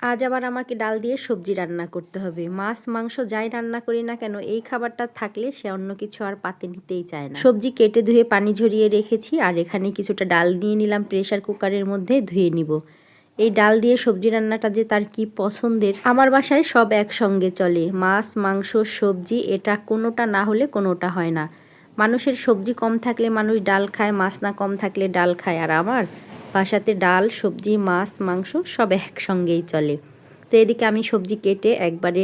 আজ আবার আমাকে ডাল দিয়ে সবজি রান্না করতে হবে। মাছ, মাংস যাই রান্না করি না কেন, এই খাবারটা থাকলে সে অন্য কিছু আর পাতে নিতেই চায় না। সবজি কেটে ধুয়ে পানি ঝরিয়ে রেখেছি আর এখানে কিছুটা ডাল নিয়ে নিলাম প্রেশার কুকারের মধ্যে ধুয়ে নিব। এই ডাল দিয়ে সবজি রান্নাটা যে তার কি পছন্দের, আমার বাসায় সব একসঙ্গে চলে। মাছ, মাংস, সবজি, এটা কোনোটা না হলে কোনোটা হয় না। মানুষের সবজি কম থাকলে মানুষ ডাল খায়, মাছ না কম থাকলে ডাল খায়। আর আমার? বাসাতে ডাল, সবজি, মাছ, মাংস সব একসঙ্গেই চলে। তো এদিকে আমি সবজি কেটে একবারে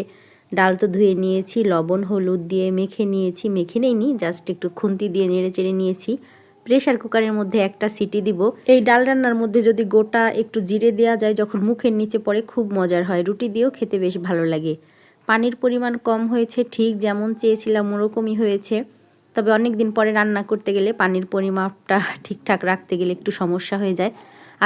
ডাল তো ধুয়ে নিয়েছি, লবণ, হলুদ দিয়ে মেখে নিয়েছি। মেখে নেইনি জাস্ট একটু খুন্তি দিয়ে নেড়ে চেড়ে নিয়েছি। প্রেশার কুকারের মধ্যে একটা সিটি দিব। এই ডাল রান্নার মধ্যে যদি গোটা একটু জিরে দেওয়া যায়, যখন মুখের নিচে পড়ে, খুব মজার হয়। রুটি দিয়েও খেতে বেশ ভালো লাগে। পানির পরিমাণ কম হয়েছে, ঠিক যেমন চেয়েছিলাম, ওরকমই হয়েছে। তবে অনেক দিন পরে রান্না করতে গেলে পানির পরিমাপটা ঠিকঠাক রাখতে গেলে একটু সমস্যা হয়ে যায়।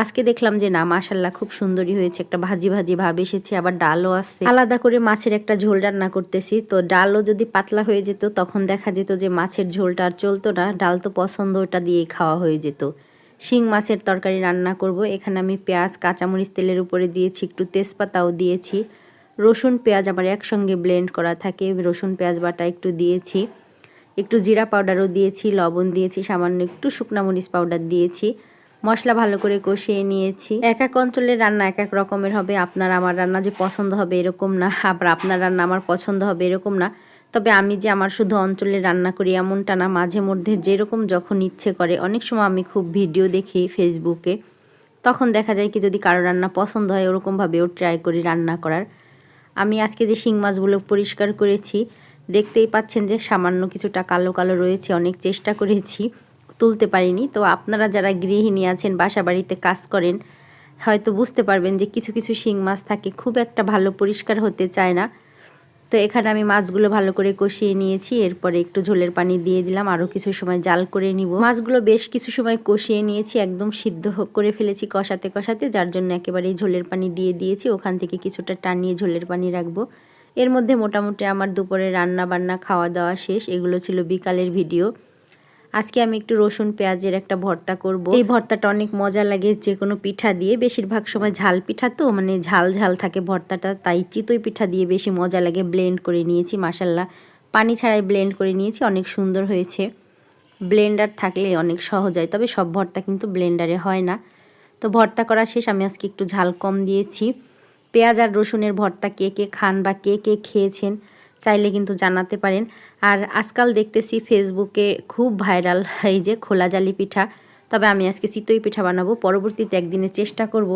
আজকে দেখলাম যে না মাসাল্লাহ খুব সুন্দরই হয়েছে। একটা ভাজি ভাজি ভাব এসেছে, আবার ডালও আসছে আলাদা করে মাছের একটা ঝোল রান্না করতেছি। তো ডালও যদি পাতলা হয়ে যেত, তখন দেখা যেত যে মাছের ঝোলটা আর চলতো না। ডাল তো পছন্দ, ওটা দিয়েই খাওয়া হয়ে যেত। শিং মাছের তরকারি রান্না করব। এখানে আমি পেঁয়াজ, কাঁচামরিচ তেলের উপরে দিয়েছি, একটু তেজপাতাও দিয়েছি। রসুন, পেঁয়াজ আমার একসঙ্গে ব্লেন্ড করা থাকে। রসুন, পেঁয়াজ বাটা একটু দিয়েছি। একটু জিরা পাউডারও দিয়েছি, লবণ দিয়েছি, সামান্য একটু শুকনা মরিচ পাউডার দিয়েছি। মশলা ভালো করে কষিয়ে নিয়েছি। এক এক অঞ্চলের রান্না এক এক রকমের হবে, আপনার আমার রান্না যে পছন্দ হবে এরকম না, আবার আপনার রান্না আমার পছন্দ হবে এরকম না। তবে আমি যে আমার শুধু অঞ্চলে রান্না করি এমনটা না, মাঝে মধ্যে যেরকম যখন ইচ্ছে করে, অনেক সময় আমি খুব ভিডিও দেখি ফেসবুকে, তখন দেখা যায় কি যদি কারও রান্না পছন্দ হয় ওরকমভাবেও ট্রাই করি রান্না করার। আমি আজকে যে শিং মাছগুলো পরিষ্কার করেছি দেখতেই পাচ্ছেন যে সামান্য কিছুটা কালো কালো রয়েছে, অনেক চেষ্টা করেছি, তুলতে পারিনি। তো আপনারা যারা গৃহিণী আছেন বাসা বাড়িতে কাজ করেন, হয়তো বুঝতে পারবেন যে কিছু কিছু শিং মাছ থাকে, খুব একটা ভালো পরিষ্কার হতে চায় না। তো এখানে আমি মাছগুলো ভালো করে কষিয়ে নিয়েছি, এরপরে একটু ঝোলের পানি দিয়ে দিলাম, আরও কিছু সময় জাল করে নিব। মাছগুলো বেশ কিছু সময় কষিয়ে নিয়েছি, একদম সিদ্ধ করে ফেলেছি কষাতে কষাতে, যার জন্য একেবারেই ঝোলের পানি দিয়ে দিয়েছি, ওখান থেকে কিছুটা টানিয়ে ঝোলের পানি রাখব। এর মধ্যে মোটামুটি আমার দুপুরে রান্না বান্না খাওয়া দাওয়া শেষ। এগুলো ছিল বিকালের ভিডিও। আজকে আমি একটু রসুন, পেঁয়াজের একটা ভর্তা করব। এই ভর্তাটা অনেক মজা লাগে যে কোনো পিঠা দিয়ে। বেশিরভাগ সময় ঝাল পিঠা তো মানে ঝাল ঝাল থাকে ভর্তাটা, তাই চিতই পিঠা দিয়ে বেশি মজা লাগে ব্লেন্ড করে নিয়েছি মাসাল্লাহ পানি ছাড়াই ব্লেন্ড করে নিয়েছি, অনেক সুন্দর হয়েছে। ব্লেন্ডার থাকলে অনেক সহজ হয়, তবে সব ভর্তা কিন্তু ব্লেন্ডারে হয় না। তো ভর্তা করা শেষ, আমি আজকে একটু ঝাল কম দিয়েছি। পেঁয়াজ আর রসুনের ভর্তা কে কে খান বা কে কে খেয়েছেন চাইলে কিন্তু জানাতে পারেন। আর আজকাল দেখতেছি ফেসবুকে খুব ভাইরাল এই যে খোলা জালি পিঠা। তবে আমি আজকে চিতই পিঠা বানাবো। পরবর্তীতে একদিনে চেষ্টা করব।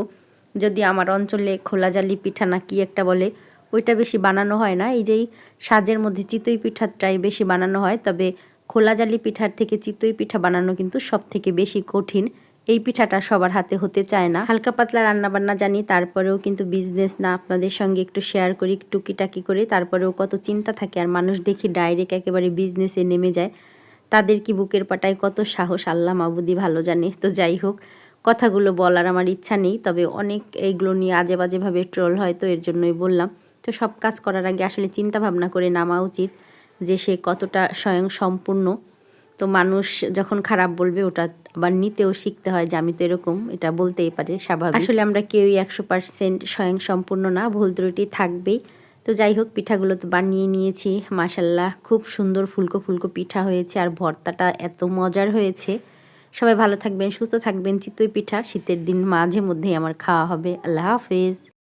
যদি আমার অঞ্চলে খোলা জালি পিঠা না কি একটা বলে, ওইটা বেশি বানানো হয় না। এই যেই সাজের মধ্যে চিতই পিঠাটাই বেশি বানানো হয়। তবে খোলা জালি পিঠার থেকে চিতই পিঠা বানানো কিন্তু সব থেকে বেশি কঠিন। এই পিঠাটা সবার হাতে হতে চায় না। হালকা পাতলা রান্না বান্না জানি, তারপরেও কিন্তু বিজনেস না। আপনাদের সঙ্গে একটু শেয়ার করি টুকিটাকি করে, তারপরেও কত চিন্তা থাকে আর মানুষ দেখি ডাইরেক্ট একেবারে বিজনেসে নেমে যায়। তাদের কি বুকের পাটায় কত সাহস, আল্লাহ মাবুদি ভালো জানে। তো যাই হোক, কথাগুলো বলার আমার ইচ্ছা নেই, তবে অনেক এইগুলো নিয়ে আজে বাজেভাবে ট্রোল হয়, তো এর জন্যই বললাম। তো সব কাজ করার আগে আসলে চিন্তা ভাবনা করে নামা উচিত, যে সে কতটা স্বয়ং সম্পূর্ণ। তো মানুষ যখন খারাপ বলবে, ওটা আবার নিতেও শিখতে হয় যে আমি তো এরকম, এটা বলতেই পারে স্বাভাবিক। আসলে আমরা কেউই একশো পার্সেন্ট স্বয়ং সম্পূর্ণ না, ভুল ত্রুটি থাকবেই। তো যাই হোক, পিঠাগুলো তো বানিয়ে নিয়েছি। মাসাল্লাহ খুব সুন্দর ফুলকো ফুলকো পিঠা হয়েছে আর ভর্তাটা এত মজার হয়েছে। সবাই ভালো থাকবেন, সুস্থ থাকবেন। চিতই পিঠা, শীতের দিন মাঝে মধ্যেই আমার খাওয়া হবে। আল্লাহ হাফেজ।